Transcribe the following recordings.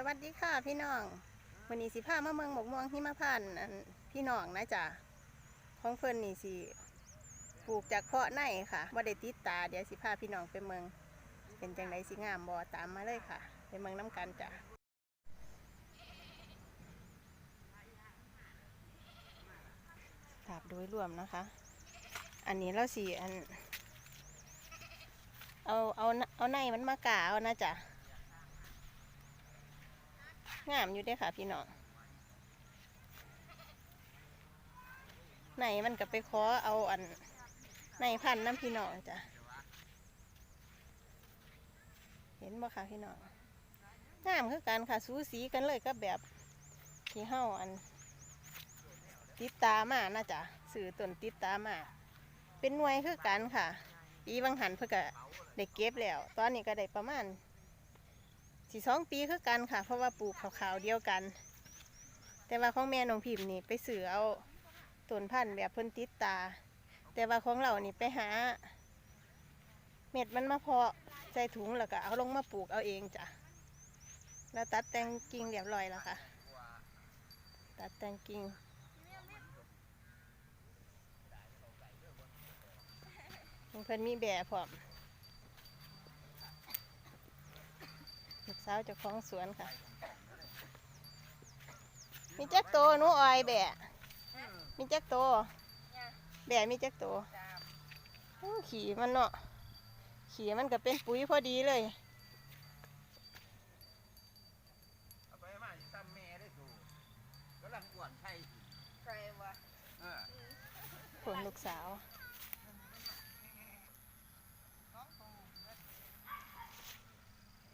สวัสดีค่ะพี่น้องวันนี้สิพามาเมืองหมกม่วงหิมพานต์อันพี่น้องนะจ๊ะของเพิ่นนี่สิปลูกจากเพาะในค่ะบ่ได้ติดตาเดี๋ยวสิพาพี่น้องไปเมือง เป็นจังไดสิงามบ่ตามมาเลยค่ะไปเมืองน้ำกันจ้ะภาพโดยรวมนะคะ อันนี้เราสิอัน เอาเอาเอาในมันมากาเอานะจ๊ะ งามอยู่ด้อค่ะ พี่น้องไหนมันก็ไปขอเอาอันในพันน้ำพี่น้องจ้ะ เห็นบ่ค่ะพี่น้องงามคือกันค่ะสูสีกันเลยก็แบบที่เฮาอัน ติดตามานะจ๊ะสื่อต้นติดตามา เป็นหน่วยคือกันค่ะ ปีบางหันเพื่อก็ได้เก็บแล้ว ตอนนี้ก็ได้ประมาณ สี่สองปีคือกันค่ะ เพราะว่าปลูกขาวๆเดียวกัน แต่ว่าของแม่น้องพิมพ์นี่ไปซื้อเอาต้นพันธุ์แบบเพิ่นติดตา แต่ว่าของเรานี่ไปหา เม็ดมันมาเพาะใส่ถุงแล้วก็เอาลงมาปลูกเอาเองจ้ะแล้วตัดแต่งกิ่งเรียบร้อยแล้วค่ะ ตัดแต่งกิ่งของเพิ่นมีแบบพร้อม ลูก สาวเจ้าของสวนค่ะ มีจักโตหนูออยแบะมีจักโตแบะมีจักโตอู้ขี่มันเนาะขี่มันก็เป็นปุ๋ยพอดีเลยเอาไปมาอยู่ตั้มแม่ได้สูกำลังอ้วนไข่ ใครวะ เออ ผลลูกสาว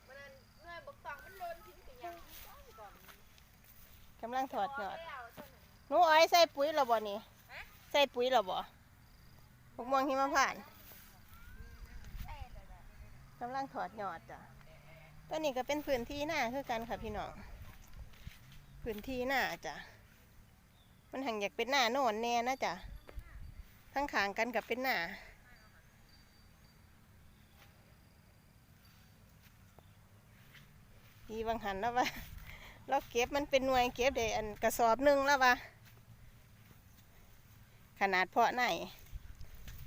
มันนั่นเมื่อบักตองมันโดนทิ้งกันยังก่อน กำลังถอดยอดแล้วเท่านั้นหนูออยใส่ปุ๋ยหรอบ่นี่ใส่ปุ๋ยหรอบ่พวกม่วงหิมานต์ใช่เลยนกำลังถอดยอดจ้ะตัวนี้ก็เป็นพื้นที่หน้าคือกันค่ะพี่น้องพื้นที่หน้าจ้ะมันหังอยากเป็นหน้าโน่นแน่นะจ้ะทั้งขางกันกับเป็นหน้าดีบางหันแล้วว่า เราเก็บมันเป็นหน่วยเก็บได้อันกระสอบหนึ่งแล้วว่าขนาดเพาะไหน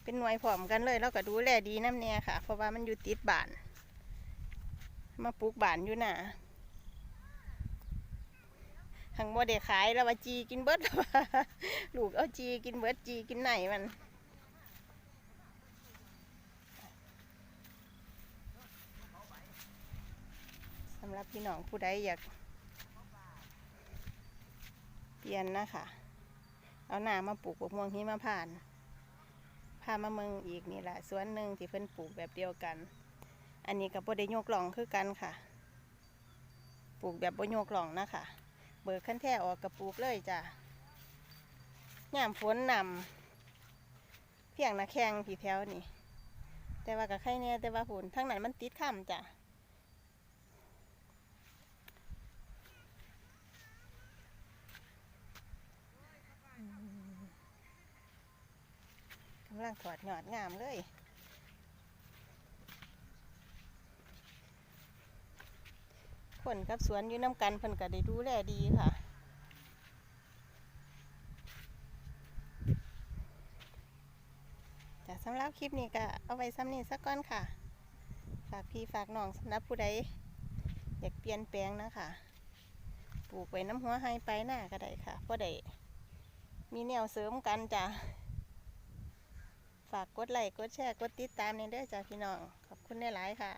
เป็นหน่วยพร้อมกันเลยแล้วก็ดูแลดีน้ำแน่ค่ะ เพราะว่ามันอยู่ติดบ้าน มาปลูกบ้านอยู่น่ะหังบ่ได้ขายแล้วว่าจีกินเบิดแล้วว่าลูกเอาจีกินเบิร์ดจีกินไหนมันสำหรับพี่น้องผู้ใดอยาก เปลี่ยนนะคะเอาหนามาปลูกบกม่วงหิมพานพามาเมืองอีกนี่แหละสวนหนึ่งที่เพิ่นปลูกแบบเดียวกัน อันนี้กับบ่ได้โยกหล่องคือกันค่ะ ปลูกแบบบ่โยกหล่องนะคะ เบิกขั้นแท้ออกกับปลูกเลยจ้ะย่ามฝนนำเพียงนะแข้งผีแถวนี่แต่ว่ากับไข่เนี่ยแต่ว่าฝนทั้งนั้นมันติดข้ามจ้ะำลังถอดหยอดงามเลยคนกับสวนอยู่น้ำกันเพิ่นก็ได้ดูแลดีค่ะแต่สำหรับคลิปนี้ก็เอาไว้ซ้ำนี้สักก้อนค่ะ ฝากพี่ฝากน้องสำหรับผู้ใดอยากเปลี่ยนแปลงนะคะปลูกไว้น้ำหัวให้ไปหน้าก็ได้ค่ะเพราะได้มีแนวเสริมกันจ้ะ ฝากกดไลค์กดแชร์กดติดตามในเด้อจ้าพี่น้อง ขอบคุณได้หลายๆค่ะ